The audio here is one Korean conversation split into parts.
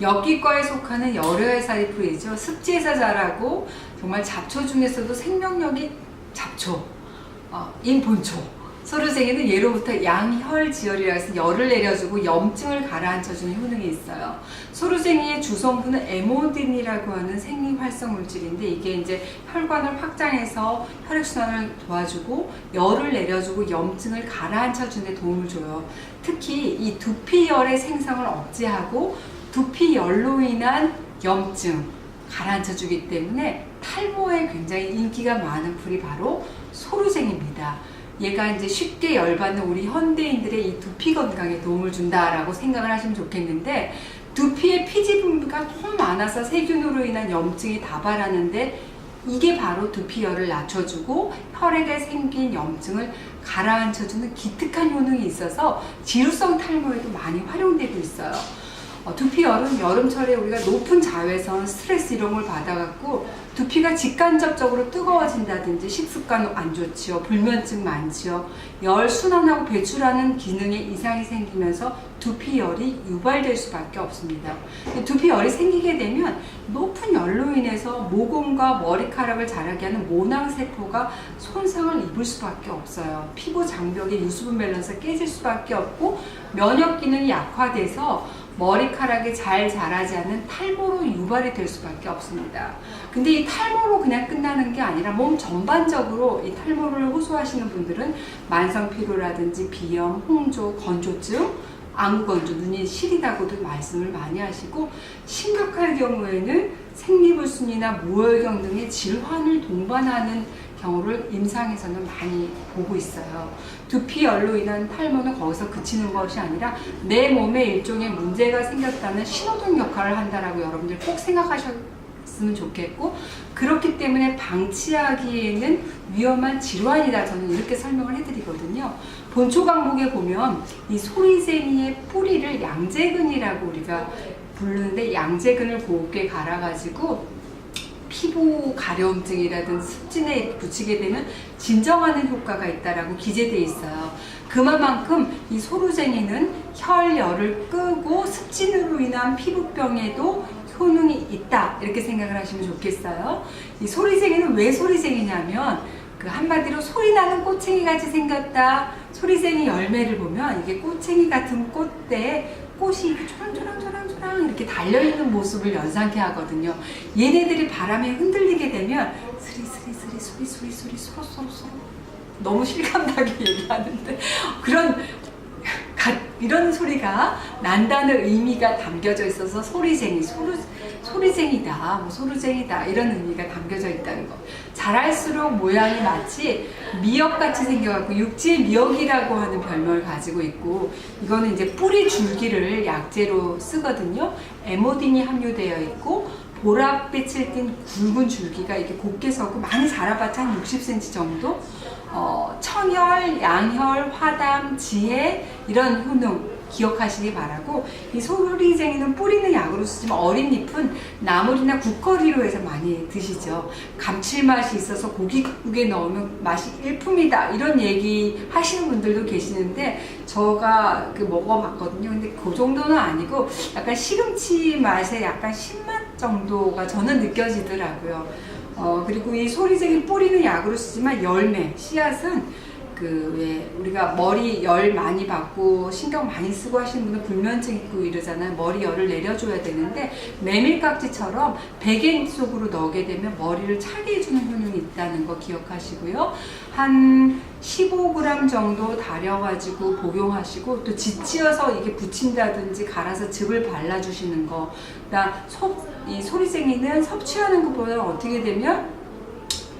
엽기과에 속하는 열혈살이 풀이죠. 습지에서 자라고 정말 잡초 중에서도 생명력이 잡초, 어, 인본초. 소르쟁이는 예로부터 양혈지혈이라 해서 열을 내려주고 염증을 가라앉혀주는 효능이 있어요. 소르쟁이의 주성분은 에모딘이라고 하는 생리활성 물질인데 이게 이제 혈관을 확장해서 혈액순환을 도와주고 열을 내려주고 염증을 가라앉혀주는 데 도움을 줘요. 특히 이 두피열의 생성을 억제하고 두피열로 인한 염증 가라앉혀 주기 때문에 탈모에 굉장히 인기가 많은 풀이 바로 소르쟁입니다. 얘가 이제 쉽게 열받는 우리 현대인들의 이 두피 건강에 도움을 준다라고 생각을 하시면 좋겠는데 두피에 피지 분비가 너무 많아서 세균으로 인한 염증이 다발하는데 이게 바로 두피열을 낮춰주고 혈액에 생긴 염증을 가라앉혀주는 기특한 효능이 있어서 지루성 탈모에도 많이 활용되고 있어요. 어, 두피열은 여름철에 우리가 높은 자외선, 스트레스 이런 걸 받아갖고 두피가 직간접적으로 뜨거워진다든지 식습관 안 좋지요, 불면증 많지요, 열 순환하고 배출하는 기능에 이상이 생기면서 두피열이 유발될 수밖에 없습니다. 두피열이 생기게 되면 높은 열로 인해서 모공과 머리카락을 자라게 하는 모낭세포가 손상을 입을 수밖에 없어요. 피부 장벽의 유수분 밸런스가 깨질 수밖에 없고 면역 기능이 약화돼서 머리카락이 잘 자라지 않는 탈모로 유발이 될 수밖에 없습니다. 근데 이 탈모로 그냥 끝나는 게 아니라 몸 전반적으로 이 탈모를 호소하시는 분들은 만성 피로라든지 비염, 홍조, 건조증, 안구건조, 눈이 시리다고도 말씀을 많이 하시고 심각할 경우에는 생리불순이나 모혈경 등의 질환을 동반하는 경우를 임상에서는 많이 보고 있어요. 두피열로 인한 탈모는 거기서 그치는 것이 아니라 내 몸에 일종의 문제가 생겼다는 신호등 역할을 한다라고 여러분들 꼭 생각하셨으면 좋겠고 그렇기 때문에 방치하기에는 위험한 질환이다 저는 이렇게 설명을 해드리거든요. 본초 강목에 보면 이 소리쟁이의 뿌리를 양재근이라고 우리가 부르는데 양재근을 곱게 갈아가지고 피부 가려움증이라든지 습진에 붙이게 되면 진정하는 효과가 있다라고 기재돼 있어요. 그만큼 이 소루쟁이는 혈열을 끄고 습진으로 인한 피부병에도 효능이 있다 이렇게 생각을 하시면 좋겠어요. 이 소리쟁이는 왜 소리쟁이냐면 그 한마디로 소리 나는 꼬챙이 같이 생겼다. 소리쟁이 열매를 보면 이게 꼬챙이 같은 꽃대에 꽃이 초랑초랑초랑초랑 이렇게 달려있는 모습을 연상케 하거든요. 얘네들이 바람에 흔들리게 되면 스리스리스리 소리소리소리 소로소로소로 너무 실감나게 얘기하는데 그런 가, 이런 소리가 난다는 의미가 담겨져 있어서 소리쟁이, 소루, 소리쟁이다, 뭐 소루쟁이다 이런 의미가 담겨져 있다는 거. 자랄수록 모양이 마치 미역같이 생겨갖고 육지의 미역이라고 하는 별명을 가지고 있고 이거는 이제 뿌리 줄기를 약재로 쓰거든요. 에모딘이 함유되어 있고 보랏빛을 띤 굵은 줄기가 이렇게 곱게 서고 많이 자라봤자 한 60cm 정도 어, 청혈, 양혈, 화담, 지혜 이런 효능 기억하시기 바라고 이 소리쟁이는 뿌리는 약으로 쓰지만 어린 잎은 나물이나 국거리로 해서 많이 드시죠. 감칠맛이 있어서 고깃국에 넣으면 맛이 일품이다 이런 얘기 하시는 분들도 계시는데 저가 그 먹어봤거든요. 근데 그 정도는 아니고 약간 시금치 맛에 약간 신맛 정도가 저는 느껴지더라고요. 어, 그리고 이 소리쟁이 뿌리는 약으로 쓰지만 열매, 씨앗은 그 왜 우리가 머리 열 많이 받고 신경 많이 쓰고 하시는 분은 불면증 있고 이러잖아요. 머리 열을 내려줘야 되는데 메밀깍지처럼 베개 속으로 넣게 되면 머리를 차게 해주는 효능이 있다는 거 기억하시고요. 한 15g 정도 달여가지고 복용하시고 또 지치어서 이게 붙인다든지 갈아서 즙을 발라주시는 거. 그다음 소, 이 소리쟁이는 섭취하는 것보다 어떻게 되면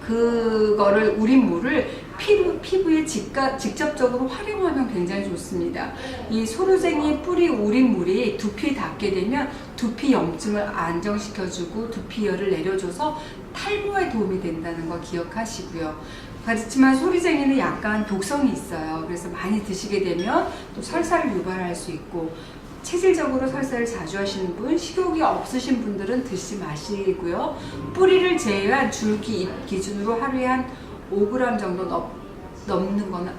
그거를 우린 물을 피부, 피부에 직가, 직접적으로 활용하면 굉장히 좋습니다. 이 소르쟁이 뿌리 우린 물이 두피에 닿게 되면 두피 염증을 안정시켜주고 두피열을 내려줘서 탈모에 도움이 된다는 거 기억하시고요. 그렇지만 소리쟁이는 약간 독성이 있어요. 그래서 많이 드시게 되면 또 설사를 유발할 수 있고 체질적으로 설사를 자주 하시는 분, 식욕이 없으신 분들은 드시지 마시고요. 뿌리를 제외한 줄기 잎 기준으로 하루에 한 5g 정도 넘, 넘는 거는